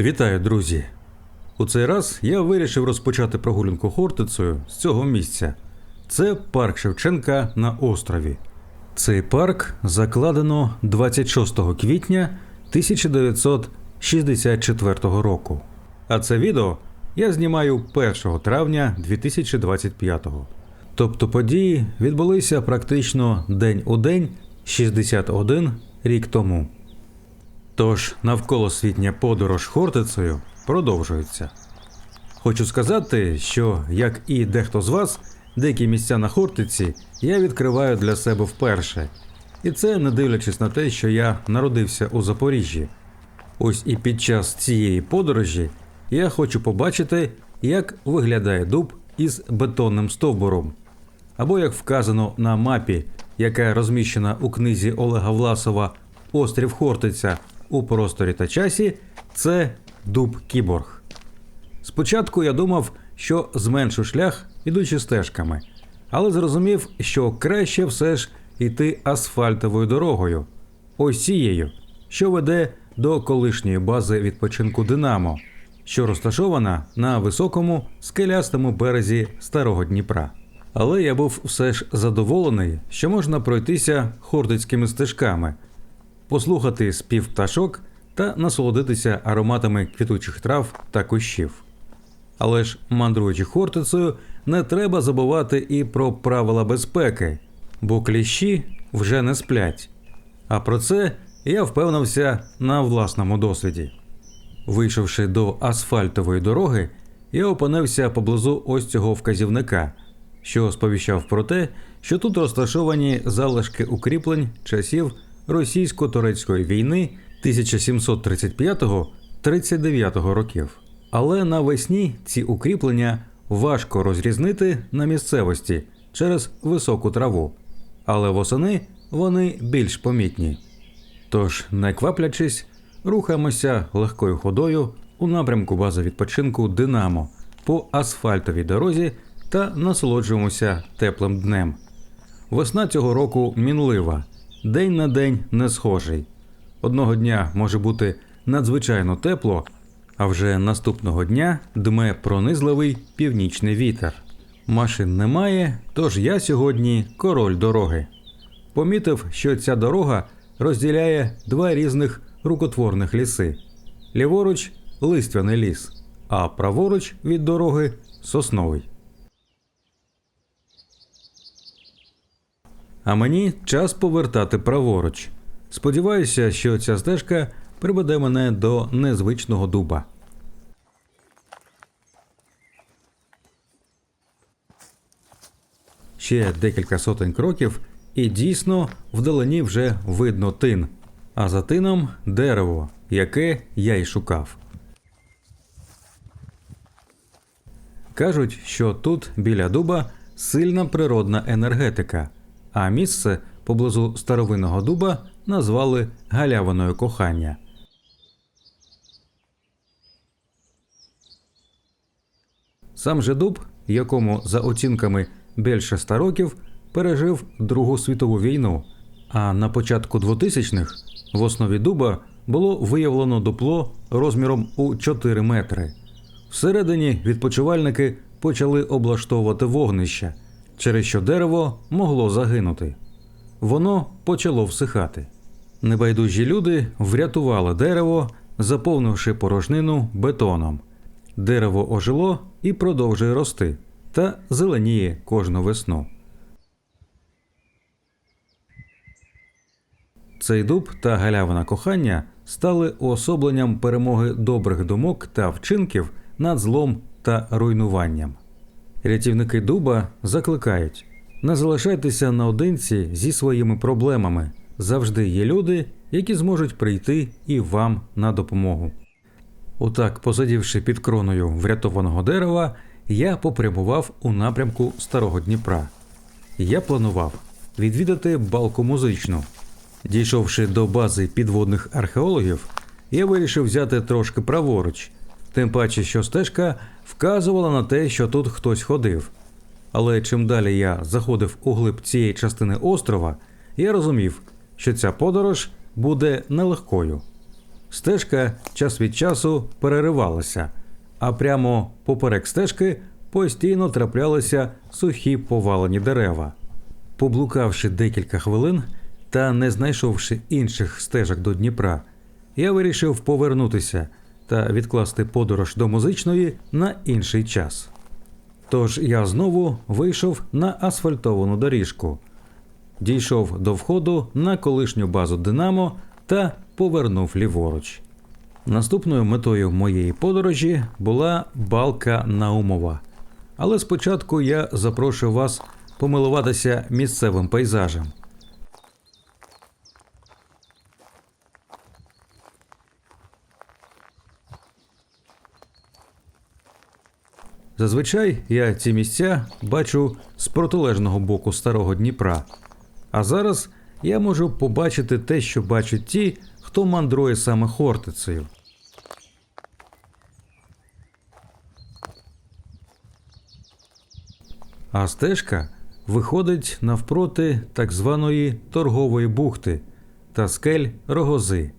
Вітаю, друзі! У цей раз я вирішив розпочати прогулянку Хортицею з цього місця. Це парк Шевченка на острові. Цей парк закладено 26 квітня 1964 року. А це відео я знімаю 1 травня 2025. Тобто події відбулися практично день у день 61 рік тому. Тож навколосвітня подорож Хортицею продовжується. Хочу сказати, що, як і дехто з вас, деякі місця на Хортиці я відкриваю для себе вперше. І це не дивлячись на те, що я народився у Запоріжжі. Ось і під час цієї подорожі я хочу побачити, як виглядає дуб із бетонним стовбуром, або як вказано на мапі, яка розміщена у книзі Олега Власова Острів Хортиця у просторі та часі, це дуб Кіборг. Спочатку я думав, що зменшу шлях, ідучи стежками, але зрозумів, що краще все ж йти асфальтовою дорогою, ось цією, що веде до колишньої бази відпочинку Динамо, що розташована на високому скелястому березі Старого Дніпра. Але я був все ж задоволений, що можна пройтися хортицькими стежками, послухати спів пташок та насолодитися ароматами квітучих трав та кущів. Але ж, мандруючи Хортицею, не треба забувати і про правила безпеки, бо кліщі вже не сплять. А про це я впевнився на власному досвіді. Вийшовши до асфальтової дороги, я опинився поблизу ось цього вказівника, що сповіщав про те, що тут розташовані залишки укріплень часів російсько-турецької війни 1735-39 років. Але навесні ці укріплення важко розрізнити на місцевості через високу траву, але восени вони більш помітні. Тож, не кваплячись, рухаємося легкою ходою у напрямку бази відпочинку Динамо по асфальтовій дорозі та насолоджуємося теплим днем. Весна цього року мінлива, день на день не схожий. Одного дня може бути надзвичайно тепло, а вже наступного дня дме пронизливий північний вітер. Машин немає, тож я сьогодні король дороги. Помітив, що ця дорога розділяє два різних рукотворних ліси: ліворуч листвяний ліс, а праворуч від дороги сосновий. А мені час повертати праворуч. Сподіваюся, що ця стежка приведе мене до незвичного дуба. Ще декілька сотень кроків, і дійсно вдалині вже видно тин, а за тином дерево, яке я й шукав. Кажуть, що тут біля дуба сильна природна енергетика, а місце поблизу старовинного дуба назвали галявиною кохання. Сам же дуб, якому за оцінками більше ста років, пережив Другу світову війну, а на початку 2000-х в основі дуба було виявлено дупло розміром у 4 метри. Всередині відпочивальники почали облаштовувати вогнища, через що дерево могло загинути. Воно почало всихати. Небайдужі люди врятували дерево, заповнивши порожнину бетоном. Дерево ожило і продовжує рости та зеленіє кожну весну. Цей дуб та галявина кохання стали уособленням перемоги добрих думок та вчинків над злом та руйнуванням. Рятівники дуба закликають: не залишайтеся наодинці зі своїми проблемами. Завжди є люди, які зможуть прийти і вам на допомогу. Отак, посидівши під кроною врятованого дерева, я попрямував у напрямку Старого Дніпра. Я планував відвідати балку музичну. Дійшовши до бази підводних археологів, я вирішив взяти трошки праворуч, тим паче, що стежка вказувала на те, що тут хтось ходив. Але чим далі я заходив у глиб цієї частини острова, я розумів, що ця подорож буде нелегкою. Стежка час від часу переривалася, а прямо поперек стежки постійно траплялися сухі повалені дерева. Поблукавши декілька хвилин та не знайшовши інших стежок до Дніпра, я вирішив повернутися та відкласти подорож до музичної на інший час. Тож я знову вийшов на асфальтовану доріжку, дійшов до входу на колишню базу Динамо та повернув ліворуч. Наступною метою моєї подорожі була балка Наумова. Але спочатку я запрошую вас помилуватися місцевим пейзажем. Зазвичай я ці місця бачу з протилежного боку старого Дніпра. А зараз я можу побачити те, що бачать ті, хто мандрує саме Хортицею. А стежка виходить навпроти так званої торгової бухти та скель рогози.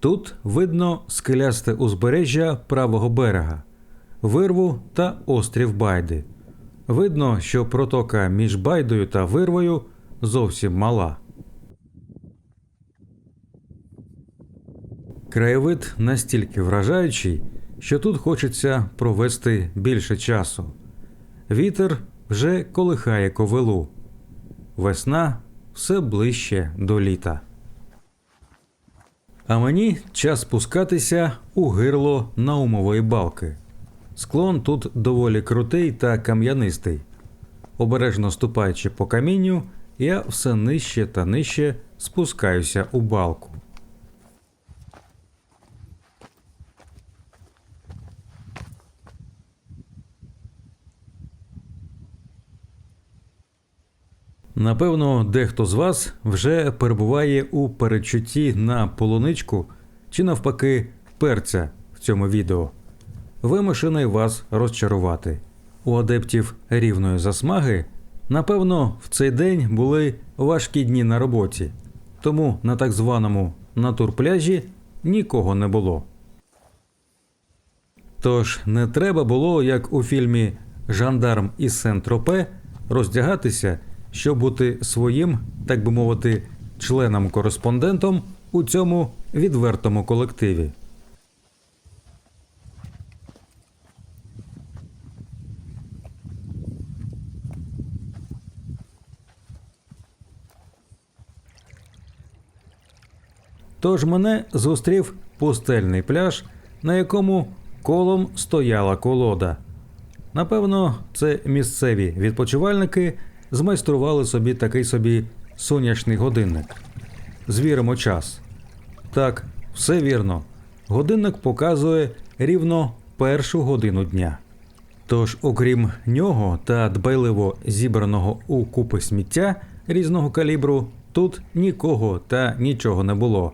Тут видно скелясте узбережжя правого берега, вирву та острів Байди. Видно, що протока між Байдою та вирвою зовсім мала. Краєвид настільки вражаючий, що тут хочеться провести більше часу. Вітер вже колихає ковилу. Весна все ближче до літа. А мені час спускатися у гирло наумової балки. Склон тут доволі крутий та кам'янистий. Обережно ступаючи по камінню, я все нижче та нижче спускаюся у балку. Напевно, дехто з вас вже перебуває у передчутті на полуничку чи навпаки перця в цьому відео. Вимушений вас розчарувати. У адептів рівної засмаги, напевно, в цей день були важкі дні на роботі, тому на так званому натурпляжі нікого не було. Тож не треба було, як у фільмі Жандарм із Сен-Тропе, роздягатися, щоб бути своїм, так би мовити, членом-кореспондентом у цьому відвертому колективі. Тож мене зустрів пустельний пляж, на якому колом стояла колода. Напевно, це місцеві відпочивальники змайстрували собі такий собі сонячний годинник. Звіримо час. Так, все вірно. Годинник показує рівно першу годину дня. Тож, окрім нього та дбайливо зібраного у купи сміття різного калібру, тут нікого та нічого не було.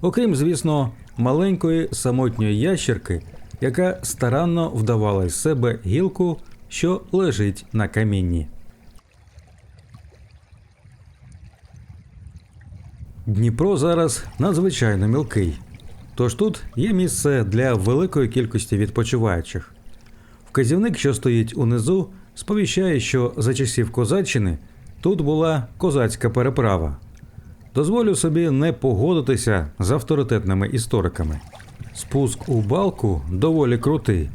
Окрім, звісно, маленької самотньої ящерки, яка старанно вдавала із себе гілку, що лежить на камінні. Дніпро зараз надзвичайно мілкий, тож тут є місце для великої кількості відпочиваючих. Вказівник, що стоїть унизу, сповіщає, що за часів козаччини тут була козацька переправа. Дозволю собі не погодитися з авторитетними істориками. Спуск у балку доволі крутий,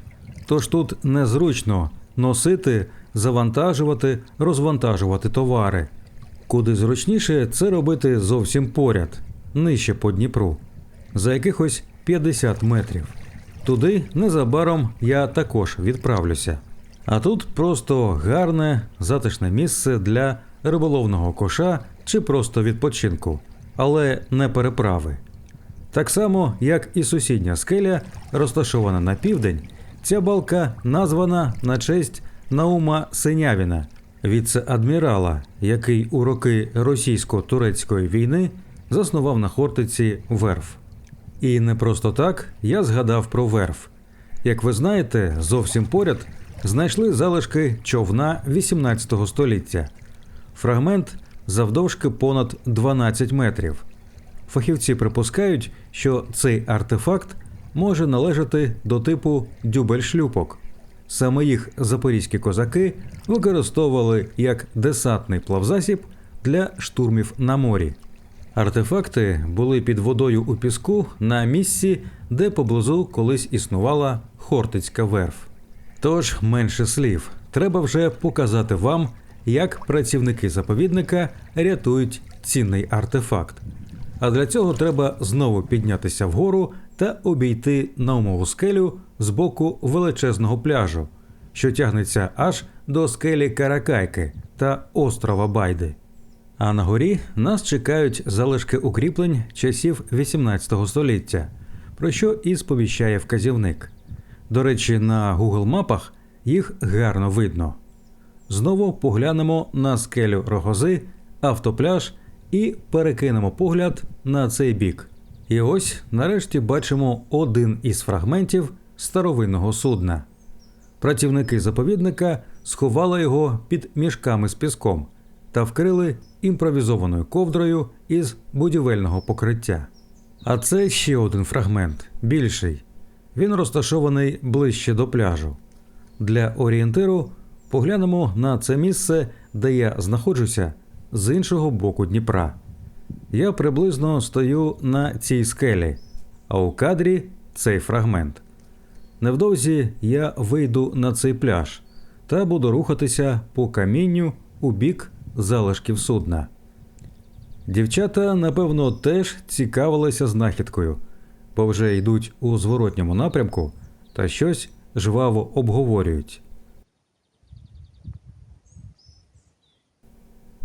тож тут незручно носити, завантажувати, розвантажувати товари. Куди зручніше це робити зовсім поряд, нижче по Дніпру, за якихось 50 метрів. Туди незабаром я також відправлюся. А тут просто гарне, затишне місце для риболовного коша чи просто відпочинку, але не переправи. Так само, як і сусідня скеля, розташована на південь, Ця балка названа на честь Наума Синявіна, віце-адмірала, який у роки російсько-турецької війни заснував на Хортиці верф. І не просто так я згадав про верф. Як ви знаєте, зовсім поряд знайшли залишки човна 18 століття. Фрагмент завдовжки понад 12 метрів. Фахівці припускають, що цей артефакт може належати до типу дюбель-шлюпок. Саме їх запорізькі козаки використовували як десантний плавзасіб для штурмів на морі. Артефакти були під водою у піску на місці, де поблизу колись існувала Хортицька верф. Тож менше слів, треба вже показати вам, як працівники заповідника рятують цінний артефакт. А для цього треба знову піднятися вгору та обійти наумову скелю з боку величезного пляжу, що тягнеться аж до скелі Каракайки та острова Байди. А на горі нас чекають залишки укріплень часів 18 століття, про що і сповіщає вказівник. До речі, на Google мапах їх гарно видно. Знову поглянемо на скелю Рогози, автопляж і перекинемо погляд на цей бік. І ось нарешті бачимо один із фрагментів старовинного судна. Працівники заповідника сховали його під мішками з піском та вкрили імпровізованою ковдрою із будівельного покриття. А це ще один фрагмент, більший. Він розташований ближче до пляжу. Для орієнтиру поглянемо на це місце, де я знаходжуся з іншого боку Дніпра. Я приблизно стою на цій скелі, а у кадрі цей фрагмент. Невдовзі я вийду на цей пляж та буду рухатися по камінню у бік залишків судна. Дівчата, напевно, теж цікавилися знахідкою, бо вже йдуть у зворотньому напрямку та щось жваво обговорюють.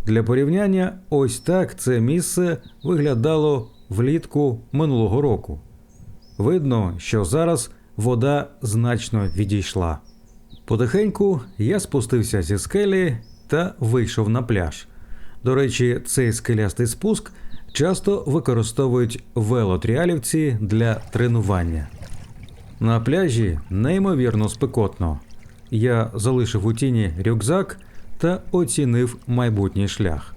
Для порівняння, ось так це місце виглядало влітку минулого року. Видно, що зараз вода значно відійшла. Потихеньку я спустився зі скелі та вийшов на пляж. До речі, цей скелястий спуск часто використовують велотріалівці для тренування. На пляжі неймовірно спекотно. Я залишив у тіні рюкзак та оцінив майбутній шлях.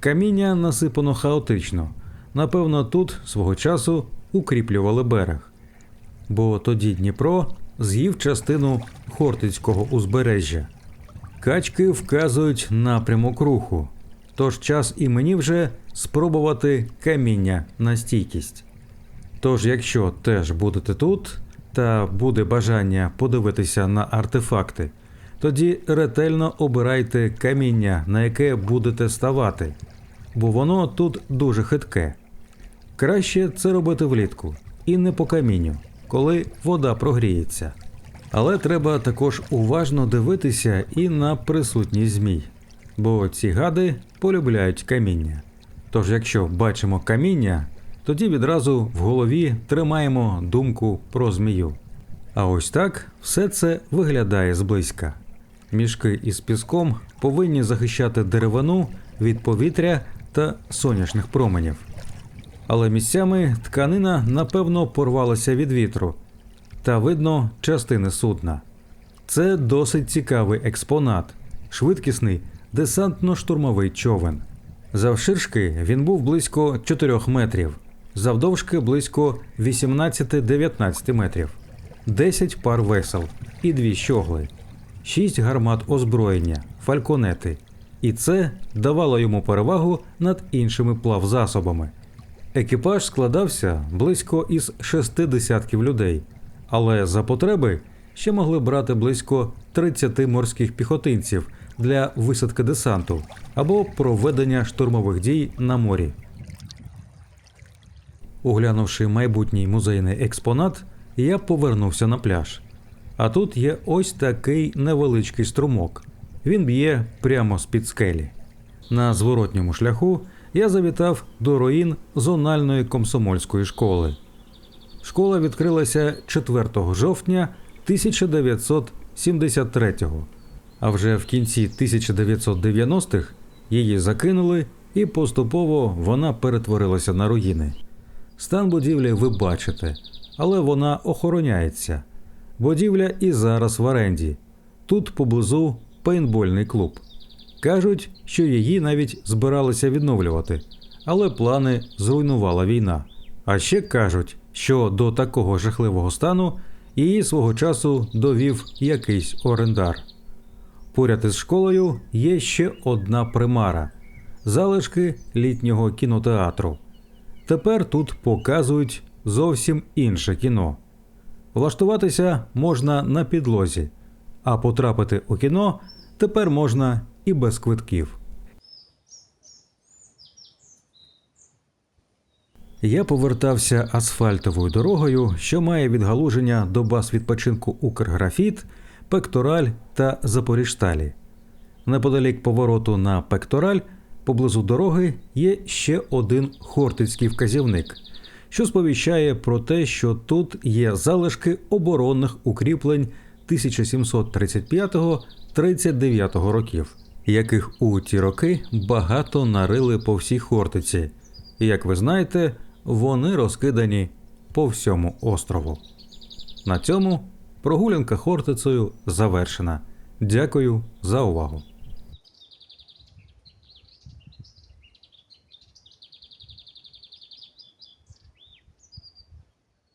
Каміння насипано хаотично. Напевно, тут свого часу укріплювали берег. Бо тоді Дніпро з'їв частину Хортицького узбережжя. Качки вказують напрямок руху, тож час і мені вже спробувати каміння на стійкість. Тож, якщо теж будете тут та буде бажання подивитися на артефакти, тоді ретельно обирайте каміння, на яке будете ставати, бо воно тут дуже хитке. Краще це робити влітку і не по камінню, коли вода прогріється. Але треба також уважно дивитися і на присутність змій, бо ці гади полюбляють каміння. Тож, якщо бачимо каміння, тоді відразу в голові тримаємо думку про змію. А ось так все це виглядає зблизька. Мішки із піском повинні захищати деревину від повітря та сонячних променів. Але місцями тканина напевно порвалася від вітру, та видно частини судна. Це досить цікавий експонат, швидкісний десантно-штурмовий човен. Завширшки він був близько 4 метрів, завдовжки близько 18-19 метрів, 10 пар весел і дві щогли, 6 гармат озброєння, фальконети. І це давало йому перевагу над іншими плавзасобами. Екіпаж складався близько із шести десятків людей, але за потреби ще могли брати близько 30 морських піхотинців для висадки десанту або проведення штурмових дій на морі. Оглянувши майбутній музейний експонат, я повернувся на пляж. А тут є ось такий невеличкий струмок. Він б'є прямо з-під скелі. На зворотньому шляху я завітав до руїн зональної комсомольської школи. Школа відкрилася 4 жовтня 1973-го. А вже в кінці 1990-х її закинули, і поступово вона перетворилася на руїни. Стан будівлі ви бачите, але вона охороняється. Будівля і зараз в оренді. Тут поблизу пейнтбольний клуб. Кажуть, що її навіть збиралися відновлювати, але плани зруйнувала війна. А ще кажуть, що до такого жахливого стану її свого часу довів якийсь орендар. Поряд із школою є ще одна примара залишки літнього кінотеатру. Тепер тут показують зовсім інше кіно. Влаштуватися можна на підлозі, а потрапити у кіно тепер можна і без квитків. Я повертався асфальтовою дорогою, що має відгалуження до баз відпочинку Укрграфіт, Пектораль та Запоріжсталі. Неподалік повороту на Пектораль, поблизу дороги, є ще один хортицький вказівник, що сповіщає про те, що тут є залишки оборонних укріплень 1735-39 років, яких у ті роки багато нарили по всій Хортиці. І, як ви знаєте, вони розкидані по всьому острову. На цьому прогулянка Хортицею завершена. Дякую за увагу.